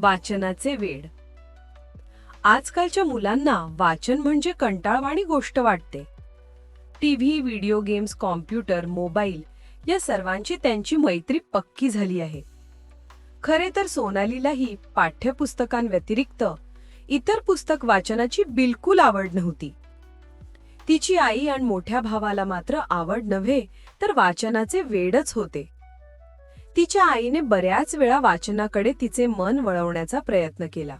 वाचनाचे वेड. आजकालच्या मुलांना वाचन म्हणजे कंटाळवाणी गोष्ट वाटते. TV video games computer mobile या सर्वांची त्यांची मैत्री पक्की झाली आहे. खरे तर सोनालीलाही पाठ्यपुस्तकांव्यतिरिक्त इतर पुस्तक वाचनाची बिलकुल आवड नव्हती. तिची आई आणि मोठ्या भावाला मात्र आवड नव्हे तर वाचनाचे वेडच होते. तिच्या आईने बऱ्याच वेळा वाचनाकडे तिचे मन वळवण्याचा प्रयत्न केला.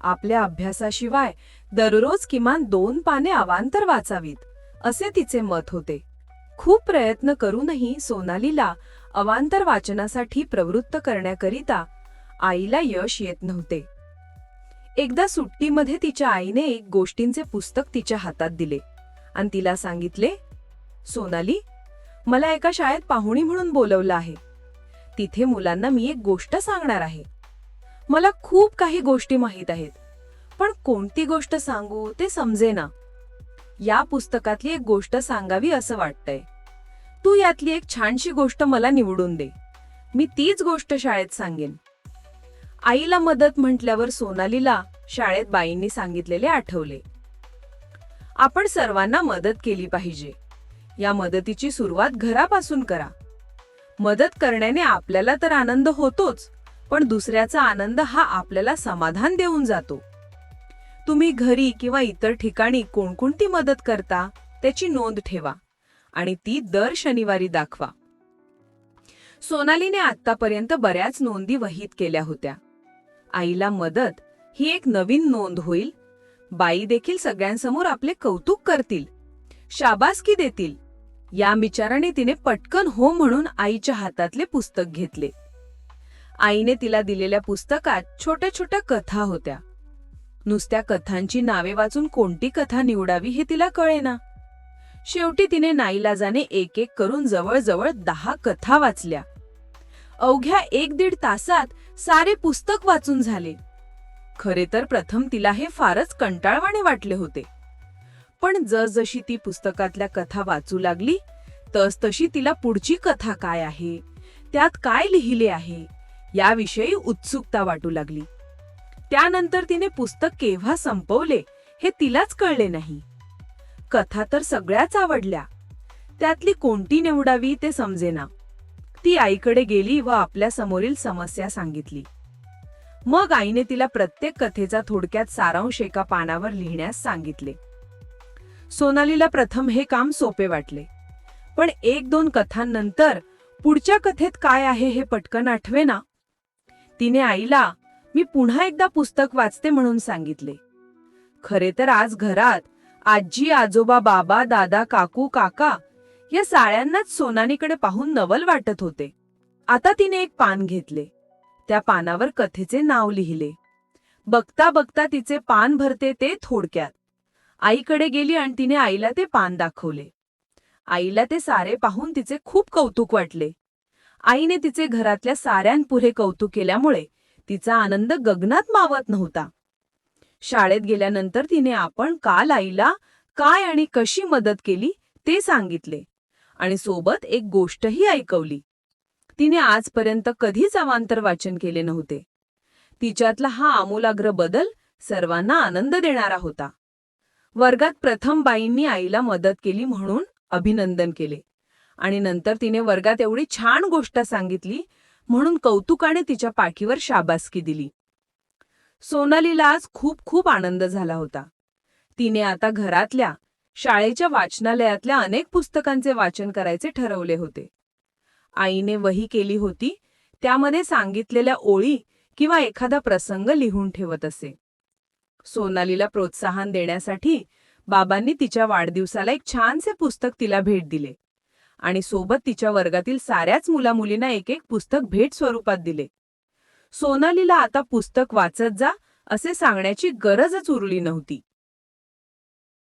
आपल्या अभ्यासाशिवाय दररोज किमान दोन पाने अवांतर वाचावीत असे तिचे मत होते. खूप प्रयत्न करूनही सोनालीला अवांतर वाचनासाठी प्रवृत्त करण्याकरिता आईला यश येत नव्हते. एकदा सुट्टीमध्ये तिच्या आईने एक गोष्टींचे पुस्तक तिच्या हातात दिले आणि तिला सांगितले सोनाली मला एका शाळेत पाहुणी म्हणून बोलवलं आहे. तिथे मुलांना मी एक गोष्ट सांगणार आहे. मला खूप काही गोष्टी माहीत आहेत पण कोणती गोष्ट सांगू ते समजेना. या पुस्तकातली एक गोष्ट सांगावी असं वाटतंय. तू यातली एक छानशी गोष्ट मला निवडून दे. मी तीच गोष्ट शाळेत सांगेन. आईला मदत म्हटल्यावर सोनालीला शाळेत बाईंनी सांगितलेले आठवले. आपण सर्वांना मदत केली पाहिजे. या मदतीची सुरुवात घरापासून करा. मदत करण्याने आपल्याला तर आनंद होतोच पण दुसऱ्याचा आनंद हा आपल्याला समाधान देऊन जातो. तुम्ही घरी किंवा इतर ठिकाणी कोणकोणती मदत करता त्याची नोंद ठेवा आणि ती दर शनिवारी दाखवा. सोनालीने आतापर्यंत बऱ्याच नोंदी वहीत केल्या होत्या. आईला मदत ही एक नवीन नोंद होईल. बाई देखील सगळ्यांसमोर आपले कौतुक करतील. शाबासकी देतील. या विचाराने तिने पटकन हो म्हणून आईच्या हातातले पुस्तक घेतले. आईने तिला दिलेल्या पुस्तकात छोट्या छोट्या कथा होत्या. नुसत्या कथांची नावे वाचून कोणती कथा निवडावी हे तिला कळेना. शेवटी तिने नाईलाजाने एक एक करून जवळजवळ दहा कथा वाचल्या. अवघ्या एक दीड तासात सारे पुस्तक वाचून झाले. खरे तर प्रथम तिला हे फारच कंटाळवाणे वाटले होते. पण जसजशी ती पुस्तकातल्या कथा वाचू लागली तस तशी तिला पुढची कथा काय आहे? त्यात काय लिहिले आहे? याविषयी उत्सुकता वाटू लागली. त्यानंतर तिने पुस्तक केव्हा संपवले हे तिलाच कळले नाही. कथा तर सगळ्याच आवडल्या. त्यातली कोणती निवडावी ते समजेना. ती आईकडे गेली व आपल्या समोरील समस्या सांगितली. मग आईने तिला प्रत्येक कथेचा थोडक्यात सारांश एका पानावर लिहिण्यास सांगितले. सोनालीला प्रथम हे काम सोपे वाटले. पण एक दोन कथांनंतर पुढच्या कथेत काय आहे हे पटकन आठवेना तिने आईला मी पुन्हा एकदा पुस्तक वाचते म्हणून सांगितले. खरे तर आज घरात आजी आजोबा बाबा दादा काकू काका या साळ्यांनाच सोनालीकडे पाहून नवल वाटत होते. आता तिने एक पान घेतले. त्या पानावर कथेचे नाव लिहिले. बघता बघता तिचे पान भरते ते थोडक्यात. आईकडे गेली आणि तिने आईला ते पान दाखवले. आईला ते सारे पाहून तिचे खूप कौतुक वाटले. आईने तिचे घरातल्या साऱ्यांपुढे कौतुक केल्यामुळे तिचा आनंद गगनात मावत नव्हता. शाळेत गेल्यानंतर तिने आपण काल आईला काय आणि कशी मदत केली ते सांगितले आणि सोबत एक गोष्टही ऐकवली. तिने आजपर्यंत कधीच अवांतर वाचन केले नव्हते. तिच्यातला हा आमूलाग्र बदल सर्वांना आनंद देणारा होता. वर्गात प्रथम बाईंनी आईला मदत केली म्हणून अभिनंदन केले. आणि नंतर तिने वर्गात एवढी छान गोष्ट सांगितली म्हणून कौतुकाने तिच्या पाठीवर शाबासकी दिली. सोनालीला आज खूप खूप आनंद झाला होता. तिने आता घरातल्या शाळेच्या वाचनालयातल्या अनेक पुस्तकांचे वाचन करायचे ठरवले होते. आईने वही केली होती त्यामध्ये सांगितलेल्या ओळी किंवा एखादा प्रसंग लिहून ठेवत असे. सोनालीला प्रोत्साहन देण्यासाठी बाबांनी तिच्या वाढदिवसाला एक छानसे पुस्तक तिला भेट दिले. आणि सोबत तिच्या वर्गातील साऱ्याच मुलामुलींना एक एक पुस्तक भेट स्वरूपात दिले. सोनालीला आता पुस्तक वाचत जा असे सांगण्याची गरजच उरली नव्हती.